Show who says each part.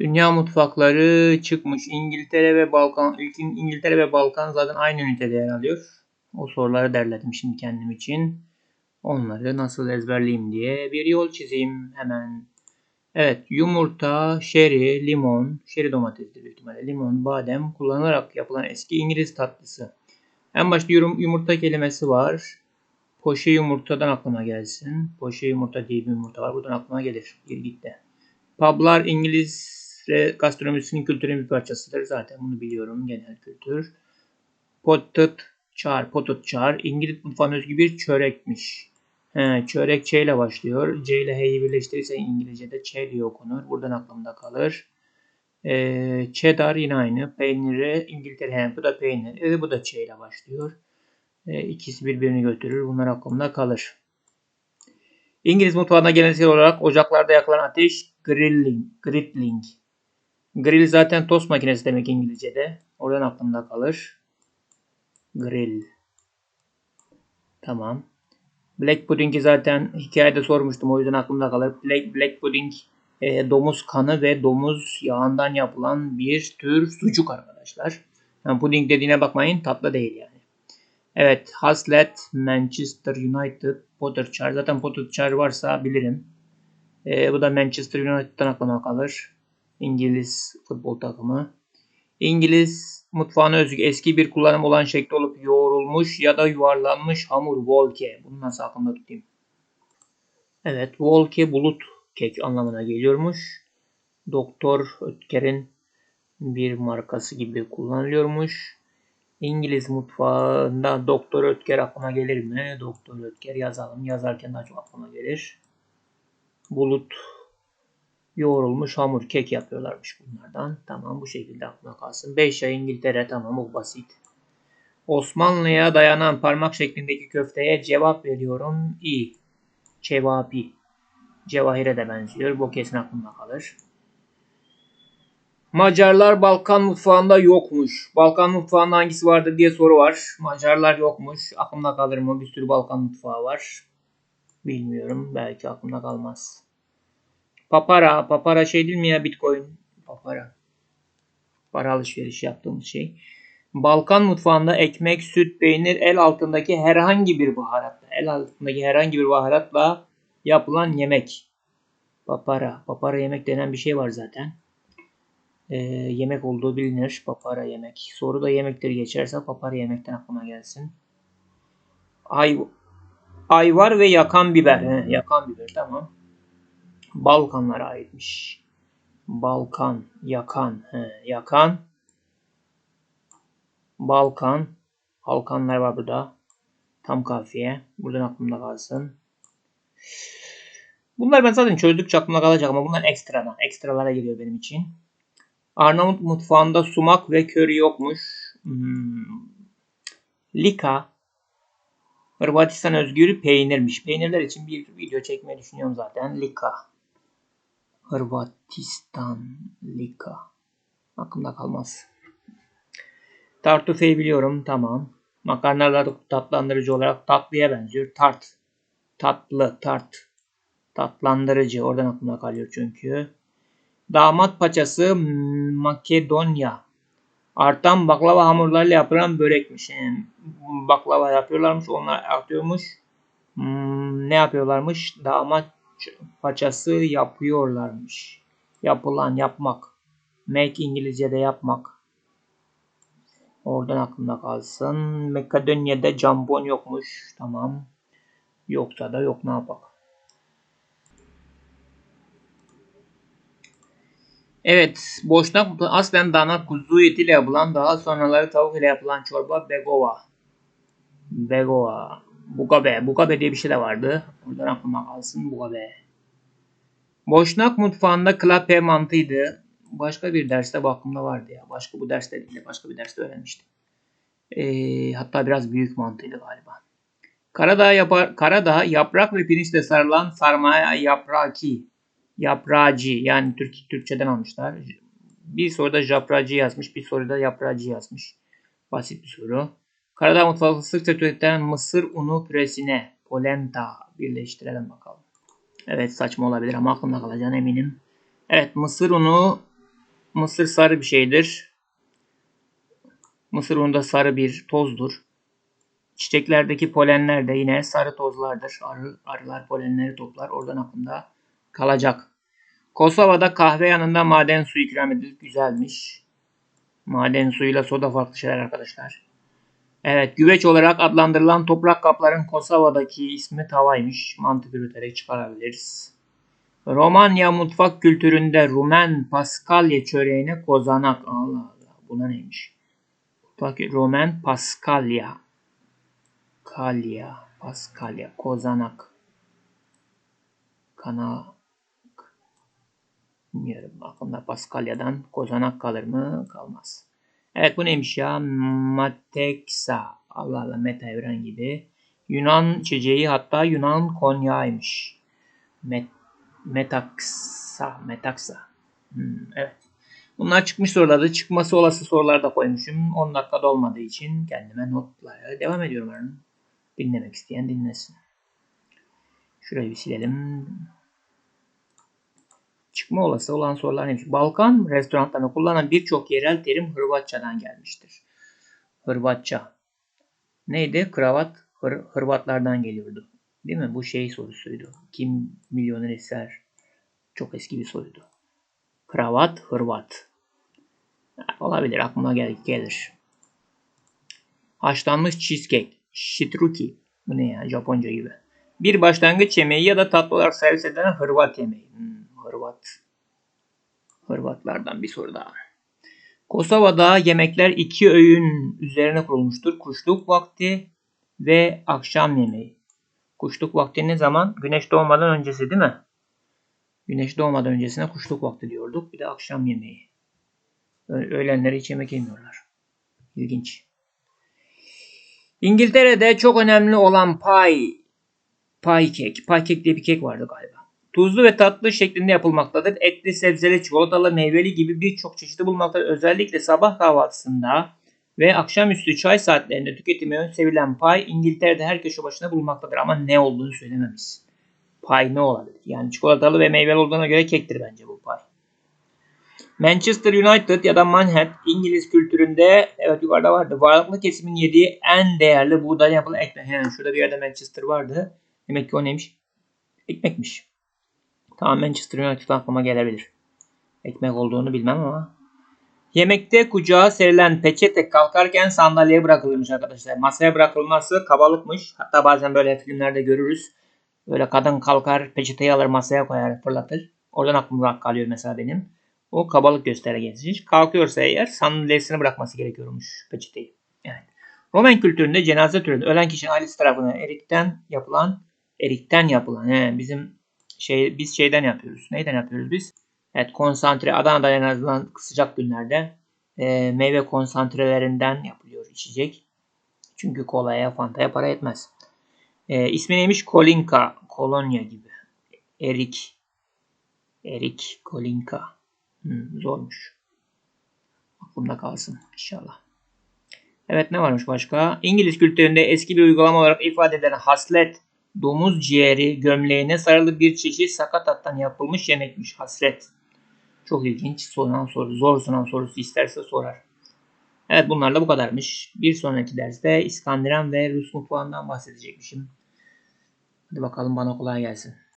Speaker 1: Dünya mutfakları çıkmış. İngiltere ve Balkan, ülkenin İngiltere ve Balkan zaten aynı ünitede yer alıyor. O soruları derledim şimdi kendim için. Onları nasıl ezberleyeyim diye bir yol çizeyim hemen. Evet yumurta, şeri, limon, şeri domatesdir büyük ihtimalle. Limon, badem kullanılarak yapılan eski İngiliz tatlısı. En başta yumurta kelimesi var. Poşe yumurtadan aklıma gelsin. Poşe yumurta diye bir yumurta var. Buradan aklıma gelir. Bir gitti. Publar İngiliz gastronomisinin kültürünün bir parçasıdır. Zaten bunu biliyorum. Genel kültür. Potted char, potted char. İngiliz mutfağına özgü bir çörekmiş. He, çörek Ç ile başlıyor. C ile H'yi birleştirirse İngilizce'de Ç diye okunur. Buradan aklımda kalır. Ee, cheddar yine aynı. Peyniri İngiltere hem bu da peynir. E, bu da Ç ile başlıyor. E, ikisi birbirini götürür. Bunlar aklımda kalır. İngiliz mutfağında geleneksel olarak ocaklarda yakılan ateş grilling. Grilling. Grill zaten tost makinesi demek İngilizce'de. Oradan aklımda kalır. Grill. Tamam. Black pudding'i zaten hikayede sormuştum. O yüzden aklımda kalır. Black, black pudding e, domuz kanı ve domuz yağından yapılan bir tür sucuk arkadaşlar. Yani puding dediğine bakmayın tatlı değil yani. Evet Haslet, Manchester United, Potterchar. Zaten Potterchar varsa bilirim. E, bu da Manchester United'dan aklıma kalır. İngiliz futbol takımı. İngiliz mutfağına özgü eski bir kullanım olan şekli olup yoğrulmuş ya da yuvarlanmış hamur volke. Bunu nasıl aklımda tutayım? Evet volke bulut kek anlamına geliyormuş. Doktor Ötker'in bir markası gibi kullanılıyormuş. İngiliz mutfağında Doktor Ötker aklıma gelir mi? Doktor Ötker yazalım. Yazarken daha çok aklıma gelir. Bulut yoğrulmuş hamur kek yapıyorlarmış bunlardan. Tamam bu şekilde aklına kalsın. 5 ay İngiltere tamam bu basit. Osmanlı'ya dayanan parmak şeklindeki köfteye cevap veriyorum. İ. Cevapi. Cevahire de benziyor. Bu kesin aklımda kalır. Macarlar Balkan mutfağında yokmuş. Balkan mutfağında hangisi vardı diye soru var. Macarlar yokmuş. Aklımda kalır mı? Bir sürü Balkan mutfağı var. Bilmiyorum. Belki aklımda kalmaz. Papara. Papara şey değil mi ya Bitcoin? Papara. Para alışveriş yaptığımız şey. Balkan mutfağında ekmek, süt, peynir el altındaki herhangi bir baharatla, el altındaki herhangi bir baharatla yapılan yemek. Papara. Papara yemek denen bir şey var zaten. Ee, yemek olduğu bilinir. Papara yemek. Soru da yemektir geçerse papara yemekten aklıma gelsin. Ay, ayvar ve yakan biber. He, yakan biber tamam. Balkanlara aitmiş. Balkan, yakan, he, yakan. Balkan, Balkanlar var burada. Tam kafiye. Buradan aklımda kalsın. Bunlar ben zaten çözdükçe aklımda kalacak ama bunlar ekstradan. Ekstralara giriyor benim için. Arnavut mutfağında sumak ve köri yokmuş. Hmm. Lika. Hırvatistan özgürü peynirmiş. Peynirler için bir video çekmeyi düşünüyorum zaten. Lika. Hırvatistan. Lika. Aklımda kalmaz. Tartufe'yi biliyorum. Tamam. Makarnalar tatlandırıcı olarak tatlıya benziyor. Tart. Tatlı. Tart. Tatlandırıcı. Oradan aklımda kalıyor çünkü. Damat paçası Makedonya. Artan baklava hamurlarıyla yapılan börekmiş. Yani baklava yapıyorlarmış. Onlar artıyormuş. Hmm, ne yapıyorlarmış? Damat paçası yapıyorlarmış. Yapılan, yapmak. Make İngilizce'de yapmak. Oradan aklımda kalsın. Makedonya'da jambon yokmuş. Tamam. Yoksa da yok ne yapalım. Evet, boşnak aslen dana kuzu etiyle yapılan daha sonraları tavuk ile yapılan çorba begova. Begova. Bugabe. Bugabe diye bir şey de vardı. Oradan aklıma kalsın Bugabe. Boşnak mutfağında klape mantıydı. Başka bir derste bu aklımda vardı ya. Başka bu derste değil de başka bir derste öğrenmiştim. Ee, hatta biraz büyük mantıydı galiba. Karadağ, yapar, Karadağ yaprak ve pirinçle sarılan sarmaya yapraki yapracı yani Türk Türkçeden almışlar. Bir soruda japracı yazmış, bir soruda yapracı yazmış. Basit bir soru. Karadağ mutfakta sıkça tüketilen mısır unu püresine polenta birleştirelim bakalım. Evet saçma olabilir ama aklımda kalacağına eminim. Evet mısır unu Mısır sarı bir şeydir. Mısır unu da sarı bir tozdur. Çiçeklerdeki polenler de yine sarı tozlardır. Arı, arılar polenleri toplar. Oradan aklımda kalacak. Kosova'da kahve yanında maden suyu ikram edilir. Güzelmiş. Maden suyuyla soda farklı şeyler arkadaşlar. Evet, güveç olarak adlandırılan toprak kapların Kosova'daki ismi tavaymış. Mantık yürüterek çıkarabiliriz. Romanya mutfak kültüründe Rumen Paskalya çöreğine kozanak. Allah Allah, buna neymiş? Mutfak Roman Paskalya. Kalya, Paskalya, kozanak. Kana Bilmiyorum. Aklımda Paskalya'dan kozanak kalır mı? Kalmaz. Evet bu neymiş ya? Mateksa. Allah Allah meta evren gibi. Yunan içeceği hatta Yunan konyağıymış. Met, metaksa. Metaksa. Hmm, evet. Bunlar çıkmış sorularda. Çıkması olası sorular da koymuşum. 10 dakikada olmadığı için kendime notlara devam ediyorum. Dinlemek isteyen dinlesin. Şurayı bir silelim çıkma olası olan sorular neymiş? Balkan restoranlarında kullanılan birçok yerel terim Hırvatçadan gelmiştir. Hırvatça. Neydi? Kravat Hır Hırvatlardan geliyordu. Değil mi? Bu şey sorusuydu. Kim milyoner ister? Çok eski bir soruydu. Kravat Hırvat. Olabilir. Aklıma gel gelir. Haşlanmış cheesecake. Shitruki. Bu ne ya? Japonca gibi. Bir başlangıç yemeği ya da tatlı olarak servis edilen Hırvat yemeği. Hmm. Hırvat. Hırvatlardan bir soru daha. Kosova'da yemekler iki öğün üzerine kurulmuştur. Kuşluk vakti ve akşam yemeği. Kuşluk vakti ne zaman? Güneş doğmadan öncesi değil mi? Güneş doğmadan öncesine kuşluk vakti diyorduk. Bir de akşam yemeği. Öğlenleri hiç yemek yemiyorlar. İlginç. İngiltere'de çok önemli olan pie, pie kek. Pie kek diye bir kek vardı galiba. Tuzlu ve tatlı şeklinde yapılmaktadır. Etli, sebzeli, çikolatalı, meyveli gibi birçok çeşidi bulmaktadır. Özellikle sabah kahvaltısında ve akşamüstü çay saatlerinde tüketimi sevilen pay İngiltere'de her köşe başına bulunmaktadır. Ama ne olduğunu söylememiş. Pay ne olabilir? Yani çikolatalı ve meyveli olduğuna göre kektir bence bu pay. Manchester United ya da Manhattan İngiliz kültüründe evet yukarıda vardı. Varlıklı kesimin yediği en değerli buğday yapılı ekmek. Yani şurada bir yerde Manchester vardı. Demek ki o neymiş? Ekmekmiş. Tamam Manchester United aklıma gelebilir. Ekmek olduğunu bilmem ama. Yemekte kucağa serilen peçete kalkarken sandalyeye bırakılırmış arkadaşlar. Masaya bırakılması kabalıkmış. Hatta bazen böyle filmlerde görürüz. Böyle kadın kalkar peçeteyi alır masaya koyar fırlatır. Oradan aklıma kalıyor mesela benim. O kabalık göstergesi. Kalkıyorsa eğer sandalyesini bırakması gerekiyormuş peçeteyi. Evet. Roman kültüründe cenaze türünde ölen kişinin ailesi tarafından erikten yapılan erikten yapılan he, bizim şey biz şeyden yapıyoruz. Neyden yapıyoruz biz? Evet konsantre Adana'da en azından sıcak günlerde e, meyve konsantrelerinden yapılıyor içecek. Çünkü kolaya, fantaya para etmez. E, ismi neymiş? Kolinka. Kolonya gibi. Erik. Erik Kolinka. Hmm, zormuş. Aklımda kalsın inşallah. Evet ne varmış başka? İngiliz kültüründe eski bir uygulama olarak ifade edilen haslet domuz ciğeri gömleğine sarılı bir çeşit sakatattan yapılmış yemekmiş hasret. Çok ilginç sorulan soru. Zor sorulan sorusu isterse sorar. Evet bunlar da bu kadarmış. Bir sonraki derste İskandinav ve Rus mutfağından bahsedecekmişim. Hadi bakalım bana kolay gelsin.